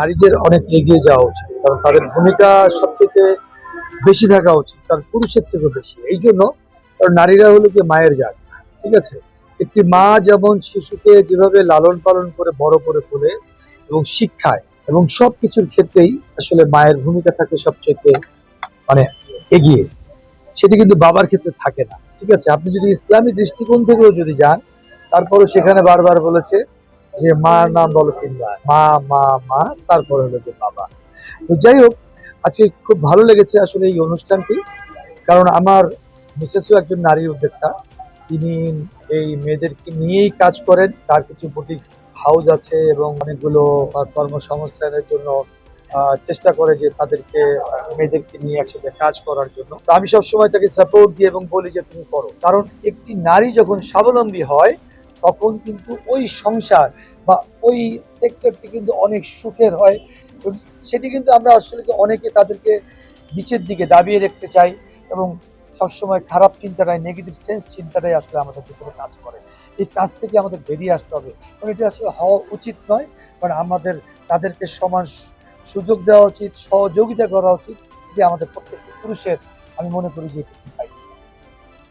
নারীদের অনেক এগিয়ে যাওয়া উচিত, কারণ তাদের ভূমিকা সবথেকে বেশি থাকা উচিত, কারণ পুরুষের থেকেও বেশি। এই জন্য কারণ নারীরা হলো কি মায়ের জাত, ঠিক আছে? একটি মা যেমন শিশুকে যেভাবে লালন পালন করে বড় করে তোলে এবং শিক্ষায় এবং সব কিছুর ক্ষেত্রেই আসলে মায়ের ভূমিকা থাকে সবচেয়ে মানে এগিয়ে। সেটি কিন্তু বাবার ক্ষেত্রে থাকে না, ঠিক আছে? আপনি যদি ইসলামী দৃষ্টিকোণ থেকেও যদি যান তারপরে সেখানে বারবার বলেছে যে মার নাম বলো তিনবার। মা মা মা, তারপরে হলো যে বাবা। তো যাই হোক, আজকে খুব ভালো লেগেছে আসলে এই অনুষ্ঠানটি। কারণ আমার মিসেসও একজন নারী উদ্যোক্তা। তিনি এই মেয়েদেরকে নিয়েই কাজ করেন। তার কিছু বুটিক্স হাউস আছে এবং অনেকগুলো কর্মসংস্থানের জন্য চেষ্টা করে যে তাদেরকে মেয়েদেরকে নিয়ে একসাথে কাজ করার জন্য। তো আমি সবসময় তাকে সাপোর্ট দিই এবং বলি যে তুমি করো। কারণ একটি নারী যখন স্বাবলম্বী হয় তখন কিন্তু ওই সংসার বা ওই সেক্টরটি কিন্তু অনেক সুখের হয়। সেটি কিন্তু আমরা আসলে অনেকে তাদেরকে নিচের দিকে দাবিয়ে রাখতে চাই এবং সবসময় খারাপ চিন্তাটাই নেগেটিভ সেন্স চিন্তাটাই আসলে আমাদের ভিতরে কাজ করে। এই কাজ থেকে আমাদের বেরিয়ে আসতে হবে। কারণ এটা আসলে হওয়া উচিত নয়, কারণ আমাদের, তাদেরকে সমান সুযোগ দেওয়া উচিত, সহযোগিতা করা উচিত যে আমাদের প্রত্যেকটি পুরুষের, আমি মনে করি যে